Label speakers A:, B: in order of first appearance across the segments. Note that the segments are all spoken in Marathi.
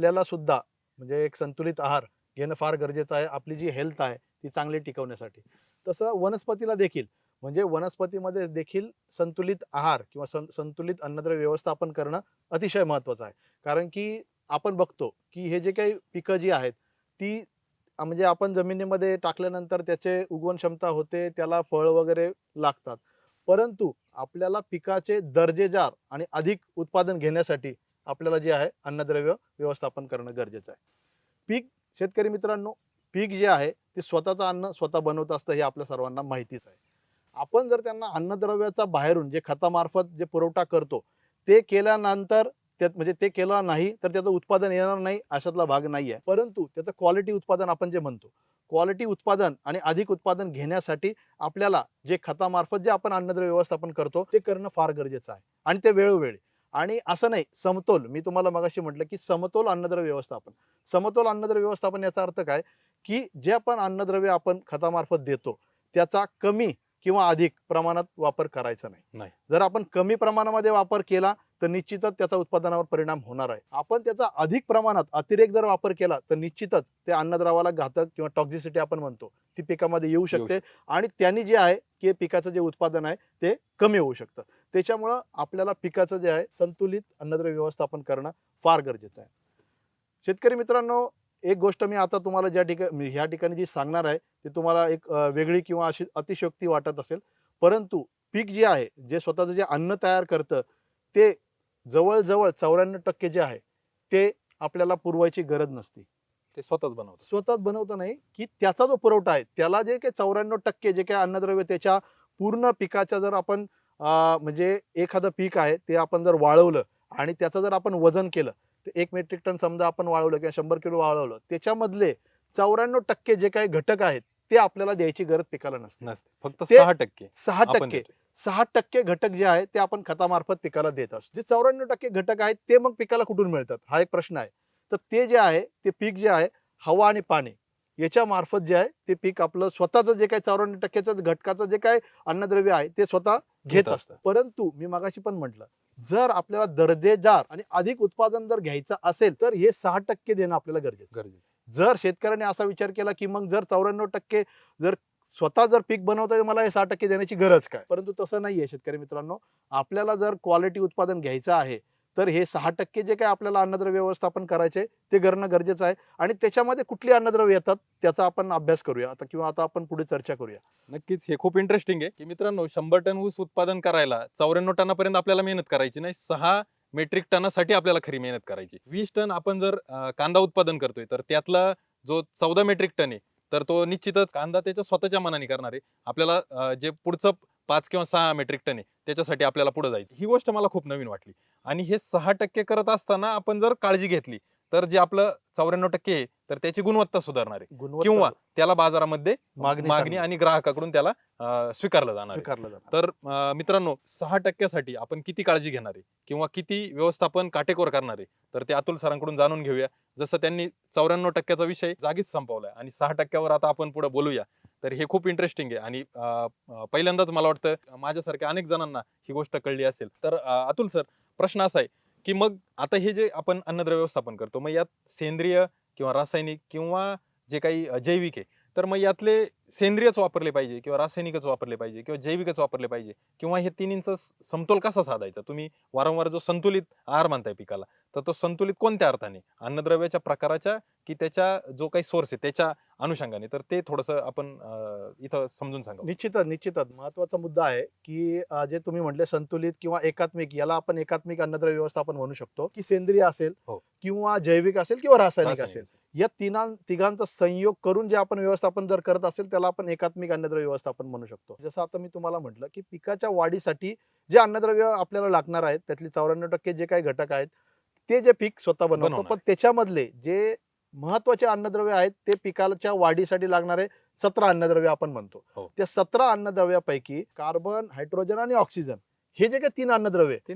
A: आपल्याला सुद्धा म्हणजे एक संतुलित आहार घेणं फार गरजेचं आहे आपली जी हेल्थ आहे ती चांगली टिकवण्यासाठी. तसं वनस्पतीला देखील म्हणजे वनस्पतीमध्ये देखील संतुलित आहार किंवा सं संतुलित अन्नद्रव्य व्यवस्थापन करणं अतिशय महत्त्वाचं आहे. कारण की आपण बघतो की हे जे काही पिकं जी आहेत ती म्हणजे आपण जमिनीमध्ये टाकल्यानंतर त्याचे उगवण क्षमता होते त्याला फळ वगैरे लागतात. परंतु आपल्याला पिकाचे दर्जेदार आणि अधिक उत्पादन घेण्यासाठी आपल्याला जे आहे अन्नद्रव्य व्यवस्थापन करणं गरजेचं आहे. पीक शेतकरी मित्रांनो पीक जे आहे ते स्वतःचं अन्न स्वतः बनवत असतं हे आपल्या सर्वांना माहितीच आहे. आपण जर त्यांना अन्नद्रव्याचा बाहेरून जे खतामार्फत जे पुरवठा करतो ते केल्यानंतर त्यात म्हणजे ते केलं नाही तर त्याचं उत्पादन येणार नाही अशातला भाग नाही आहे परंतु त्याचं क्वालिटी उत्पादन आपण जे म्हणतो क्वालिटी उत्पादन आणि अधिक उत्पादन घेण्यासाठी आपल्याला जे खतामार्फत जे आपण अन्नद्रव्य व्यवस्थापन करतो ते करणं फार गरजेचं आहे. आणि ते वेळोवेळी. आणि असं नाही समतोल. मी तुम्हाला मगाशी म्हटलं की समतोल अन्नद्रव्य व्यवस्थापन. समतोल अन्नद्रव्य व्यवस्थापन याचा अर्थ काय? की जे आपण अन्नद्रव्य आपण खतामार्फत देतो त्याचा कमी किंवा अधिक प्रमाणात वापर करायचा नाही. जर आपण कमी प्रमाणामध्ये वापर केला तर निश्चितच त्याचा उत्पादनावर परिणाम होणार आहे. आपण त्याचा अधिक प्रमाणात अतिरेक जर वापर केला तर निश्चितच त्या अन्नद्रवाला घातक किंवा टॉक्झिसिटी आपण म्हणतो ती पिकामध्ये येऊ शकते. आणि त्यांनी जे आहे की पिकाचं जे उत्पादन आहे ते कमी होऊ शकतं. त्याच्यामुळं आपल्याला पिकाचं जे आहे संतुलित अन्नद्रव्य व्यवस्थापन करणं फार गरजेचं आहे. शेतकरी मित्रांनो एक गोष्ट मी आता तुम्हाला ज्या ठिकाणी ह्या ठिकाणी जी सांगणार आहे ती तुम्हाला एक वेगळी किंवा अशी अतिशयोक्ती वाटत असेल. परंतु पीक जे आहे जे स्वतःचं जे अन्न तयार करतं ते जवळजवळ चौऱ्याण्णव टक्के जे आहे ते आपल्याला पुरवायची गरज नसते.
B: ते स्वतःच बनवतात
A: स्वतःच बनवतं नाही की त्याचा जो पुरवठा आहे त्याला जे काही चौऱ्याण्णव टक्के जे काही अन्नद्रव्य त्याच्या पूर्ण पिकाच्या जर आपण म्हणजे एखादं पीक आहे ते आपण जर वाळवलं आणि त्याचं जर आपण वजन केलं तर एक मेट्रिक टन समजा आपण वाळवलं किंवा शंभर किलो वाळवलं त्याच्यामधले चौऱ्याण्णव टक्के जे काही घटक आहेत ते आपल्याला द्यायची गरज पिकाला नसते.
B: नसते. फक्त सहा टक्के
A: सहा टक्के. सहा टक्के घटक जे आहेत ते आपण खतामार्फत पिकाला देत असतो. जे चौऱ्याण्णव टक्के घटक आहेत ते मग पिकाला कुठून मिळतात? हा एक प्रश्न आहे. तर ते जे आहे ते पीक जे आहे हवा आणि पाणी याच्या मार्फत जे आहे ते पीक आपलं स्वतःचं जे काही चौऱ्याण्णव टक्क्याचं घटकाचं जे काही अन्नद्रव्य आहे ते स्वतः घेत
B: घेत
A: असतं परंतु मी मागाशी पण म्हटलं जर आपल्याला दर्जेदार आणि अधिक उत्पादन जर घ्यायचं असेल तर हे सहा टक्के देणं आपल्याला गरजेचं.
B: गरजेचं
A: जर शेतकऱ्याने असा विचार केला की मग जर चौऱ्याण्णव टक्के जर स्वतः जर पीक बनवता येईल मला हे सहा टक्के देण्याची गरज काय? परंतु तसं नाहीये शेतकरी मित्रांनो. आपल्याला जर क्वालिटी उत्पादन घ्यायचं आहे तर हे सहा टक्के जे काय आपल्याला अन्नद्रव्य व्यवस्थापन करायचे ते करणं गरजेचं आहे. आणि त्याच्यामध्ये कुठली अन्नद्रव्य येतात त्याचा आपण अभ्यास करूया. आता किंवा आता आपण पुढे चर्चा करूया.
B: नक्कीच हे खूप इंटरेस्टिंग आहे. की मित्रांनो शंभर टन ऊस उत्पादन करायला चौऱ्याण्णव टनापर्यंत आपल्याला मेहनत करायची नाही. सहा मेट्रिक टनासाठी आपल्याला खरी मेहनत करायची. वीस टन आपण जर कांदा उत्पादन करतोय तर त्यातला जो चौदा मेट्रिक टन आहे तर तो निश्चितच कांदा त्याच्या स्वतःच्या मनाने करणार आहे. आपल्याला जे पुढचं पाच किंवा सहा मेट्रिक टन आहे त्याच्यासाठी आपल्याला पुढे जायचं. ही गोष्ट मला खूप नवीन वाटली. आणि हे सहा टक्के करत असताना आपण जर काळजी घेतली तर जे आपलं चौऱ्याण्णव टक्के आहे तर त्याची गुणवत्ता सुधारणार आहे. किंवा त्याला बाजारामध्ये
A: मागणी.
B: आणि ग्राहकाकडून त्याला स्वीकारलं जाणार तर मित्रांनो सहा टक्क्यासाठी आपण किती काळजी घेणार आहे? किंवा किती व्यवस्थापन काटेकोर करणार आहे? तर ते अतुल सरांकडून जाणून घेऊया. जसं त्यांनी चौऱ्याण्णव टक्क्याचा विषय जागीच संपवलाय आणि सहा टक्क्यावर आता आपण पुढे बोलूया. तर हे खूप इंटरेस्टिंग आहे. आणि पहिल्यांदाच मला वाटतं माझ्यासारख्या अनेक जणांना ही गोष्ट कळली असेल. तर अतुल सर प्रश्न असा आहे की मग आता हे जे आपण अन्नद्रव्य व्यवस्थापन करतो मग यात सेंद्रिय किंवा रासायनिक किंवा जे काही जैविक आहे तर मग यातले सेंद्रियच वापरले पाहिजे किंवा रासायनिकच वापरले पाहिजे किंवा जैविकच वापरले पाहिजे किंवा हे तिन्हींचा समतोल कसा साधायचा? तुम्ही वारंवार जो संतुलित आहार म्हणताय पिकाला तर तो संतुलित कोणत्या अर्थाने? अन्नद्रव्याच्या प्रकाराच्या की त्याच्या जो काही सोर्स आहे त्याच्या अनुषंगाने? तर ते थोडस आपण इथं समजून सांगा
A: निश्चितच निश्चितच. महत्त्वाचा मुद्दा आहे की जे तुम्ही म्हटले संतुलित किंवा एकात्मिक याला आपण एकात्मिक अन्नद्रव्य व्यवस्थापन म्हणू शकतो. की सेंद्रिय असेल
B: हो.
A: किंवा जैविक असेल किंवा रासायनिक. असेल. या तिना तिघांचा संयोग करून जे आपण व्यवस्थापन जर करत असेल त्याला आपण एकात्मिक अन्नद्रव्य व्यवस्थापन म्हणू शकतो. जसं आता मी तुम्हाला म्हटलं की पिकाच्या वाढीसाठी जे अन्नद्रव्य आपल्याला लागणार आहेत त्यातले चौऱ्याण्णव टक्के जे काही घटक आहेत ते जे पीक स्वतः बनवतो. पण त्याच्यामधले जे महत्त्वाचे अन्नद्रव्य आहेत ते पिकाच्या वाढीसाठी लागणारे सतरा अन्नद्रव्य आपण म्हणतो.
B: हो.
A: त्या सतरा अन्नद्रव्यापैकी कार्बन हायड्रोजन आणि ऑक्सिजन हे जे काही तीन अन्नद्रव्य
B: ते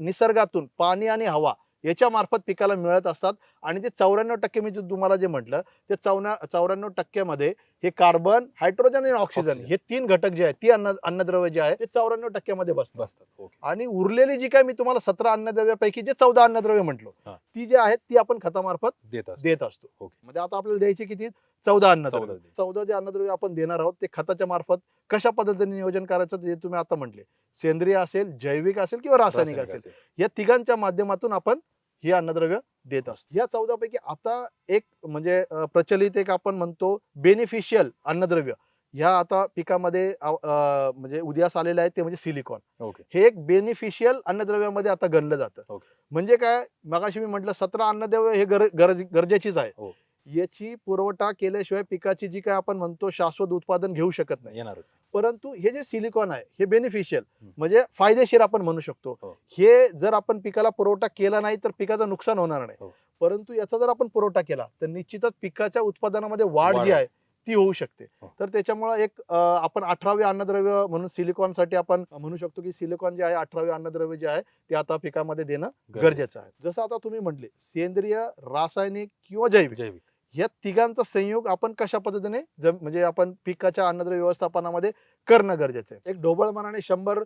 A: निसर्गातून पाणी आणि हवा याच्या मार्फत पिकाला मिळत असतात. आणि ते चौऱ्याण्णव टक्के मी जे तुम्हाला जे म्हटलं ते चौना चौऱ्याण्णव टक्क्यामध्ये हे कार्बन हायड्रोजन आणि ऑक्सिजन. हे तीन घटक जे आहेत ती अन्न अन्नद्रव्य जे आहे ते चौऱ्याण्णव टक्क्यामध्ये बसतात.
B: बसतात.
A: आणि उरलेली जी काय मी तुम्हाला सतरा अन्नद्रव्यापैकी जे चौदा अन्नद्रव्य म्हटलो. ती जी आहेत ती आपण खतामार्फत
B: देत
A: देत असतो. म्हणजे आता आपल्याला द्यायची किती? चौदा अन्नद्रव्य.
B: चौदा
A: जे अन्नद्रव्य आपण देणार आहोत ते खताच्या मार्फत कशा पद्धतीने नियोजन करायचं ते तुम्ही आता म्हटले. सेंद्रिय असेल जैविक असेल किंवा रासायनिक असेल. या तिघांच्या माध्यमातून आपण ही अन्नद्रव्य देत असतो. या चौदा पैकी आता एक म्हणजे प्रचलित एक आपण म्हणतो बेनिफिशियल अन्नद्रव्य. ह्या आता पिकामध्ये म्हणजे उदयास आलेले आहेत ते म्हणजे सिलिकॉन
B: ओके.
A: हे एक बेनिफिशियल अन्नद्रव्यामध्ये आता गणलं जातं.
B: ओके.
A: म्हणजे काय? मगाशी मी म्हटलं सतरा अन्नद्रव्य हे गर- गरज- गरजेचीच आहे.
B: हो.
A: याची पुरवठा केल्याशिवाय पिकाची जी काय आपण म्हणतो शाश्वत उत्पादन घेऊ शकत नाही.
B: येणारच.
A: परंतु हे जे सिलिकॉन आहे हे बेनिफिशियल. म्हणजे फायदेशीर आपण म्हणू शकतो.
B: हो.
A: हे जर आपण पिकाला पुरवठा केला नाही तर पिकाचं नुकसान होणार नाही.
B: हो.
A: परंतु याचा जर आपण पुरवठा केला तर निश्चितच पिकाच्या उत्पादनामध्ये वाढ जी आहे. ती होऊ शकते.
B: हो.
A: तर त्याच्यामुळे एक आपण अठरावे अन्नद्रव्य म्हणून सिलिकॉनसाठी आपण म्हणू शकतो की सिलिकॉन जे आहे अठरावे अन्नद्रव्य जे आहे ते आता पिकामध्ये देणं गरजेचं आहे. जसं आता तुम्ही म्हटले सेंद्रिय रासायनिक किंवा जैविक.
B: जैविक.
A: या तिघांचा संयोग आपण कशा पद्धतीने म्हणजे आपण पिकाच्या अन्नद्रव्य व्यवस्थापनामध्ये करणं गरजेचं आहे. एक ढोबळ मनाने शंभर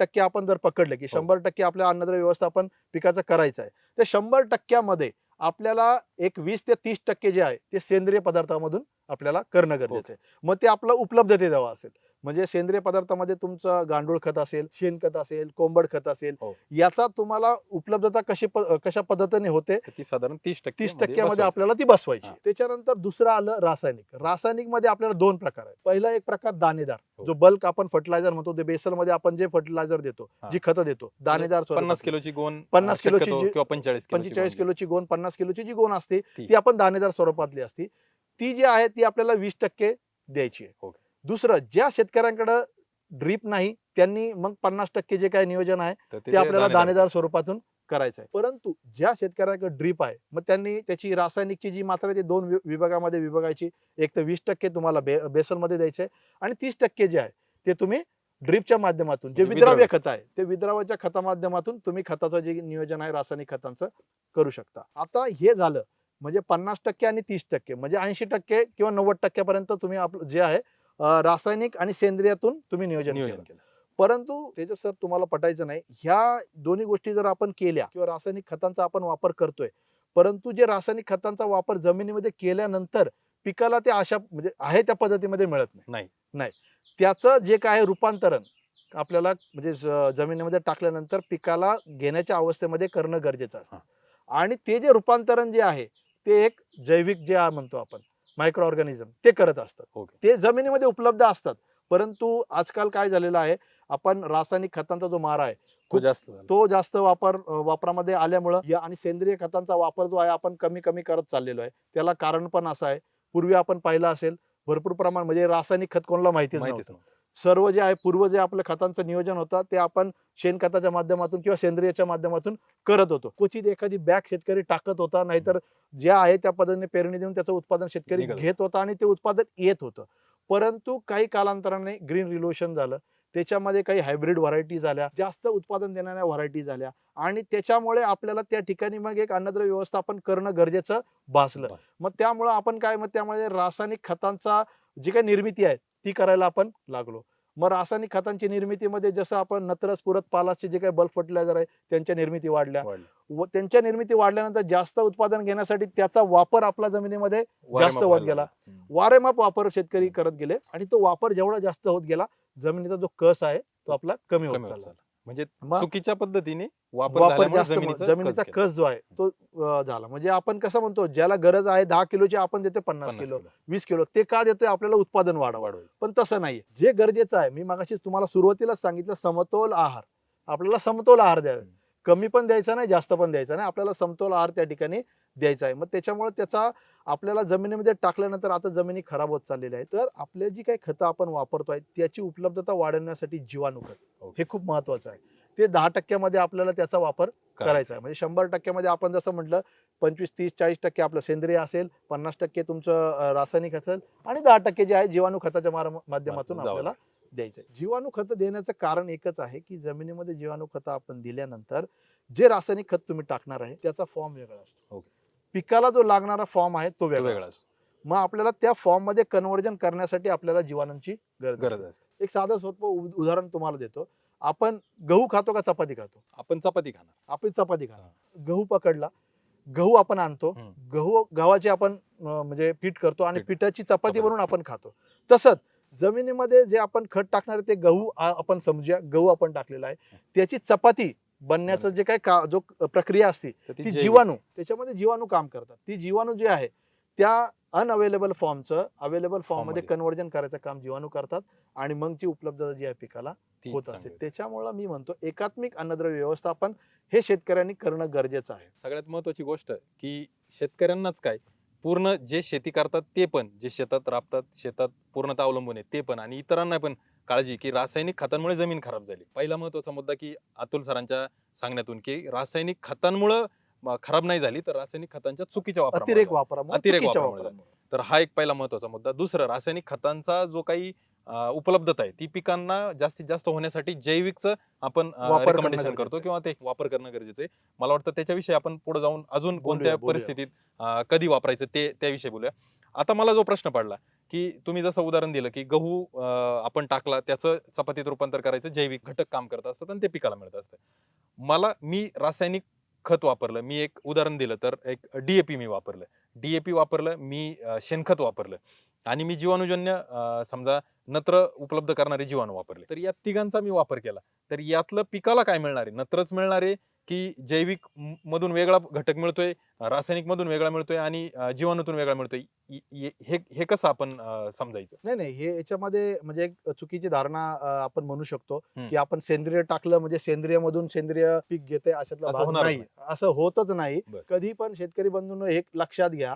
A: टक्के आपण जर पकडले की
B: हो.
A: शंभर टक्के आपल्या अन्नद्रव्य व्यवस्थापन पिकाचं करायचं आहे. तर शंभर टक्क्यामध्ये आपल्याला एक वीस ते तीस टक्के जे आहे ते सेंद्रिय पदार्थामधून आपल्याला करणं गरजेचं आहे. मग ते आपलं उपलब्धते द्यावं असेल. म्हणजे सेंद्रिय पदार्थामध्ये तुमचं गांडूळ खत असेल शेणखत असेल कोंबड खत असेल
B: हो.
A: याचा तुम्हाला उपलब्धता कशी प- कशा पद्धतीने होते
B: ती साधारण तीस टक्के तीसमध्ये
A: टक्क्यामध्ये. आपल्याला ती बसवायची
B: हा.
A: त्याच्यानंतर दुसरं आलं रासायनिक रासायनिकमध्ये आपल्याला दोन प्रकार आहेत पहिला एक प्रकार दाणेदार
B: हो.
A: जो बल्क आपण फर्टिलायझर म्हणतो ते बेसलमध्ये आपण जे फर्टिलायझर देतो
B: हा.
A: जी खतं देतो दाणेदार
B: पन्नास. किलोची गोण
A: पन्नास
B: अं,
A: किलोची
B: शक्यतो
A: जी-
B: किंवा पंचेचाळीस
A: पंचेचाळीस किलोची गोण पन्नास किलोची जी गोण असते
B: ती.
A: ती आपण दाणेदार स्वरूपातली असती ती जी आहे ती आपल्याला वीस टक्के द्यायची आहे
B: ओके.
A: दुसरं ज्या शेतकऱ्यांकडे ड्रीप नाही त्यांनी मग पन्नास टक्के जे काही नियोजन आहे ते आपल्याला दाणेदार स्वरूपातून करायचं आहे. परंतु ज्या शेतकऱ्याकडे ड्रीप आहे मग त्यांनी त्याची रासायनिकची जी मात्रा आहे ती दोन विभागामध्ये विभागायची. एक तर वीस टक्के तुम्हाला बे बेसलमध्ये द्यायचे आहे आणि तीस टक्के जे आहे ते तुम्ही ड्रीपच्या माध्यमातून जे
B: म्हणजे
A: विद्राव्य. खत. आहे ते विद्राव्याच्या खता माध्यमातून तुम्ही खताचं जे नियोजन आहे रासायनिक खतांचं करू शकता. आता हे झालं म्हणजे पन्नास टक्के आणि तीस टक्के म्हणजे ऐंशी टक्के किंवा नव्वद टक्क्यापर्यंत तुम्ही आपलं जे आहे रासायनिक आणि सेंद्रियातून तुम्ही नियोजन केलं. परंतु त्याचं सर तुम्हाला पटायचं नाही ह्या दोन्ही गोष्टी जर आपण केल्या किंवा रासायनिक खतांचा आपण वापर करतोय परंतु जे रासायनिक खतांचा वापर जमिनीमध्ये केल्यानंतर पिकाला ते अशा म्हणजे आहे त्या पद्धतीमध्ये मिळत नाही.
B: नाही.
A: त्याचं जे काय रूपांतरण आपल्याला म्हणजे जमिनीमध्ये टाकल्यानंतर पिकाला घेण्याच्या अवस्थेमध्ये करणं गरजेचं असतं. आणि ते जे रूपांतरण जे आहे ते एक जैविक जे आहे म्हणतो आपण मायक्रो ऑर्गॅनिझम ते करत असतात.
B: ओके.
A: ते जमिनीमध्ये उपलब्ध असतात. परंतु आजकाल काय झालेलं आहे आपण रासायनिक खतांचा जो मारा आहे
B: तो
A: खूप-
B: जास्त.
A: तो जास्त वापर वापरामध्ये आल्यामुळं या आणि सेंद्रिय खतांचा वापर जो आहे आपण कमी कमी करत चाललेलो आहे. त्याला कारण पण असं आहे. पूर्वी आपण पाहिलं असेल भरपूर प्रमाण म्हणजे रासायनिक खत कोणाला नव्हतं.
B: नव्हतं.
A: सर्व जे आहे पूर्व जे आपलं खतांचं नियोजन होतं ते आपण शेणखताच्या माध्यमातून किंवा सेंद्रियच्या माध्यमातून करत होतो. क्वचित एखादी बॅग शेतकरी टाकत होता नाहीतर ज्या आहे त्या पद्धतीने पेरणी देऊन त्याचं उत्पादन शेतकरी घेत होता आणि ते उत्पादन येत होतं. परंतु काही कालांतराने ग्रीन रिलोशन झालं. त्याच्यामध्ये काही हायब्रिड व्हरायटी झाल्या जास्त उत्पादन देणाऱ्या व्हरायटी झाल्या आणि त्याच्यामुळे आपल्याला त्या ठिकाणी मग एक अन्नद्रव्य व्यवस्थापन करणं गरजेचं भासलं. मग त्यामुळं आपण काय मग त्यामुळे रासायनिक खतांचा जी काही निर्मिती आहे ती करायला आपण लागलो मग रासायनिक खतांची निर्मितीमध्ये जसं आपण नत्रस पुरत पालाचे जे काही बल्क फर्टिलायझर आहे त्यांच्या निर्मिती वाढल्या
B: वाढलं.
A: व त्यांच्या निर्मिती वाढल्यानंतर जास्त उत्पादन घेण्यासाठी त्याचा वापर आपला जमिनीमध्ये
B: वारेमाप
A: होत गेला. वारेमाप वापर शेतकरी करत गेले आणि तो वापर जेवढा जास्त होत गेला जमिनीचा जो कस आहे तो आपला कमी होत चालला.
B: म्हणजे चुकीच्या पद्धतीने वापर
A: जास्त
B: जमिनीचा
A: जमिनीचा
B: कस
A: जो आहे तो झाला. म्हणजे आपण कसं म्हणतो ज्याला गरज आहे दहा किलोची आपण देतो पन्नास किलो वीस किलो ते का देतोय आपल्याला उत्पादन वाढवा
B: वाढवायचं.
A: पण तसं नाही जे गरजेचं आहे मी मागाशी तुम्हाला सुरुवातीलाच सांगितलं समतोल आहार. आपल्याला समतोल आहार द्यावा. कमी पण द्यायचा नाही जास्त पण द्यायचा नाही. आपल्याला समतोल आहार त्या ठिकाणी द्यायचा आहे. मग त्याच्यामुळे त्याचा आपल्याला जमिनीमध्ये टाकल्यानंतर आता जमिनी खराब होत चाललेल्या आहे तर आपल्या जी काही खतं आपण वापरतोय त्याची उपलब्धता वाढवण्यासाठी जीवाणू खत. हे खूप महत्वाचं आहे. ते दहा टक्क्यामध्ये आपल्याला त्याचा वापर करायचा आहे. म्हणजे शंभर टक्क्यामध्ये आपण जसं म्हटलं पंचवीस तीस चाळीस टक्के आपलं सेंद्रिय असेल पन्नास टक्के तुमचं रासायनिक असेल आणि दहा टक्के जे आहे जीवाणू खताच्या माध्यमातून आपल्याला द्यायचं जीवाणू खत देण्याचं कारण एकच आहे की जमिनीमध्ये जीवाणू खत आपण दिल्यानंतर जे रासायनिक खत तुम्ही टाकणार आहे त्याचा फॉर्म वेगळा असतो. पिकाला जो लागणारा फॉर्म आहे तो
B: तो
A: वेगळा
B: वेगळा
A: असतो. मग आपल्याला त्या फॉर्ममध्ये कन्व्हर्जन करण्यासाठी आपल्याला जीवाणूंची गरज
B: गरज
A: असते. एक साधं सोपं उदाहरण तुम्हाला देतो आपण गहू खातो का चपाती खातो
B: आपण चपाती खाणार
A: आपण चपाती खातो गहू पकडला गहू आपण आणतो. गहू गव्हाची आपण म्हणजे पीठ करतो आणि
B: पीठ.
A: पिठाची चपाती. बनवून आपण खातो तसंच जमिनीमध्ये जे आपण खत टाकणार ते गहू आपण समजूया गहू आपण टाकलेला आहे. त्याची चपाती बनण्याचं जे काय का जो प्रक्रिया असते ती जीवाणू त्याच्यामध्ये जीवाणू काम करतात. ती जीवाणू जे आहे त्या अनअवेलेबल फॉर्मचं अवेलेबल
B: फॉर्ममध्ये.
A: कन्व्हर्जन करायचं काम जीवाणू करतात आणि मग ती उपलब्धता जी आहे पिकाला होत असते. त्याच्यामुळे मी म्हणतो एकात्मिक अन्नद्रव्य व्यवस्थापन हे शेतकऱ्यांनी करणं गरजेचं आहे.
B: सगळ्यात महत्वाची गोष्ट की शेतकऱ्यांनाच काय पूर्ण जे शेती करतात ते पण जे शेतात राबतात शेतात पूर्णतः अवलंबून आहे ते पण आणि इतरांना पण काळजी की रासायनिक खतांमुळे जमीन खराब झाली. पहिला महत्त्वाचा मुद्दा की अतुल सरांच्या सांगण्यातून की रासायनिक खतांमुळे खराब नाही झाली तर रासायनिक खतांच्या चुकीच्या वापरामुळे
A: अतिरेक. वापरामुळे
B: अतिरेक वापरामुळे तर हा एक पहिला महत्त्वाचा मुद्दा. दुसरं रासायनिक खतांचा जो काही उपलब्धता आहे. ती पिकांना जास्तीत जास्त होण्यासाठी जैविकचं आपण रेकमेंडेशन करतो. किंवा ते वापर करणं गरजेचं आहे. मला वाटतं त्याच्याविषयी आपण पुढे जाऊन अजून कोणत्या. परिस्थितीत कधी वापरायचं ते त्याविषयी बोलूया. आता मला जो प्रश्न पडला की तुम्ही जसं उदाहरण दिलं की गहू आपण टाकला त्याचं चपातीत रूपांतर करायचं जैविक घटक काम करत असतात आणि ते पिकाला मिळत असतं. मला मी रासायनिक खत वापरलं मी एक उदाहरण दिलं तर एक डीएपी मी वापरलं. डीएपी वापरलं मी शेणखत वापरलं. आणि मी जीवाणूजन्य समजा नत्र उपलब्ध करणारे जीवाणू वापरले. तर या तिघांचा मी वापर केला. तर यातलं पिकाला काय मिळणार आहे? नत्रच मिळणार आहे की जैविक मधून वेगळा घटक मिळतोय रासायनिक मधून वेगळा मिळतोय आणि जीवाणूतून वेगळा मिळतोय? हे हे कसं आपण समजायचं?
A: नाही नाही. हे याच्यामध्ये म्हणजे एक चुकीची धारणा आपण म्हणू शकतो. की आपण सेंद्रिय टाकलं म्हणजे सेंद्रिय मधून सेंद्रिय पीक घेते अशातला
B: असं
A: होतच नाही. कधी पण शेतकरी बंधूंनो एक लक्षात घ्या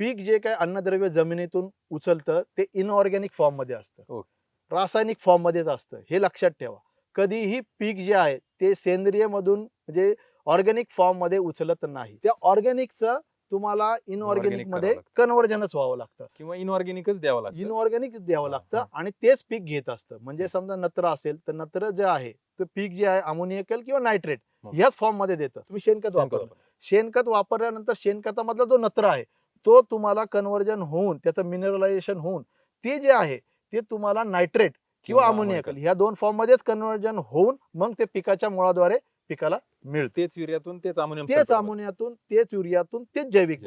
A: पीक जे काय अन्नद्रव्य जमिनीतून उचलतं ते इनऑर्गॅनिक फॉर्ममध्ये असतं
B: ओके.
A: रासायनिक फॉर्म मध्येच असतं हे लक्षात ठेवा कधीही पीक जे आहे ते सेंद्रिय मधून म्हणजे ऑर्गॅनिक फॉर्ममध्ये उचलत नाही त्या ऑर्गॅनिकचं तुम्हाला
B: इनऑर्गॅनिकमध्ये.
A: कन्व्हर्जनच व्हावं लागतं
B: किंवा इनऑर्गॅनिकच द्यावं लागतं
A: इनऑर्गॅनिक द्यावं
B: हा,
A: लागतं
B: हा.
A: आणि तेच पीक घेत असतं म्हणजे समजा नत्र असेल तर नत्र जे आहे ते पीक जे आहे अमोनियकल किंवा नायट्रेट
B: हो.
A: ह्याच फॉर्ममध्ये देतं तुम्ही शेणखत वापरलं. शेणखत वापरल्यानंतर शेणखतामधला जो नत्र आहे तो तुम्हाला कन्व्हर्जन होऊन त्याचं मिनरलायझेशन होऊन ते जे आहे ते तुम्हाला नायट्रेट किंवा अमोनियकल. ह्या दोन फॉर्म मध्येच कन्व्हर्जन होऊन मग ते पिकाच्या मुळाद्वारे पिकाला मिळते.
B: तेच युरियातून तेच अमोनियम
A: तेच अमोनियातून तेच युरियातून तेच जैविक.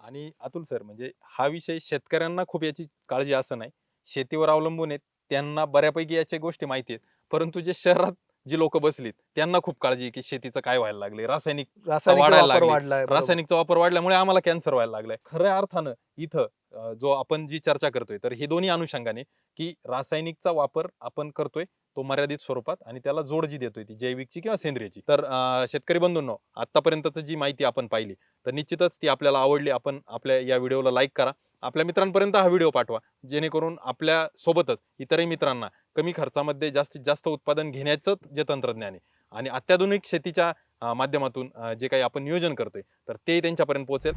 B: आणि अतुल सर म्हणजे हा विषय शेतकऱ्यांना खूप याची काळजी असं नाही. शेतीवर अवलंबून आहेत. त्यांना बऱ्यापैकी याच्या गोष्टी माहिती आहेत. परंतु जे शहरात जी लोक बसलीत त्यांना खूप काळजी की शेतीचं काय व्हायला लागले रासायनिक
A: रासायनिक
B: वाढायला
A: वापर
B: लागली. रासायनिकचा वापर वाढल्यामुळे आम्हाला कॅन्सर व्हायला लागलाय. खऱ्या अर्थानं इथं जो आपण जी चर्चा करतोय तर हे दोन्ही अनुषंगाने की रासायनिकचा वापर आपण करतोय तो मर्यादित स्वरूपात आणि त्याला जोड जी देतोय ती जैविकची किंवा सेंद्रियची. तर शेतकरी बंधूंनो आतापर्यंतच जी माहिती आपण पाहिली तर निश्चितच ती आपल्याला आवडली. आपण आपल्या या व्हिडिओला लाईक करा. आपल्या मित्रांपर्यंत हा व्हिडिओ पाठवा. जेणेकरून आपल्या सोबतच इतरही मित्रांना कमी खर्चामध्ये जास्तीत जास्त उत्पादन घेण्याचं जे तंत्रज्ञान आहे आणि अत्याधुनिक शेतीच्या माध्यमातून जे काही आपण नियोजन करतोय तर ते त्यांच्यापर्यंत पोहोचेल.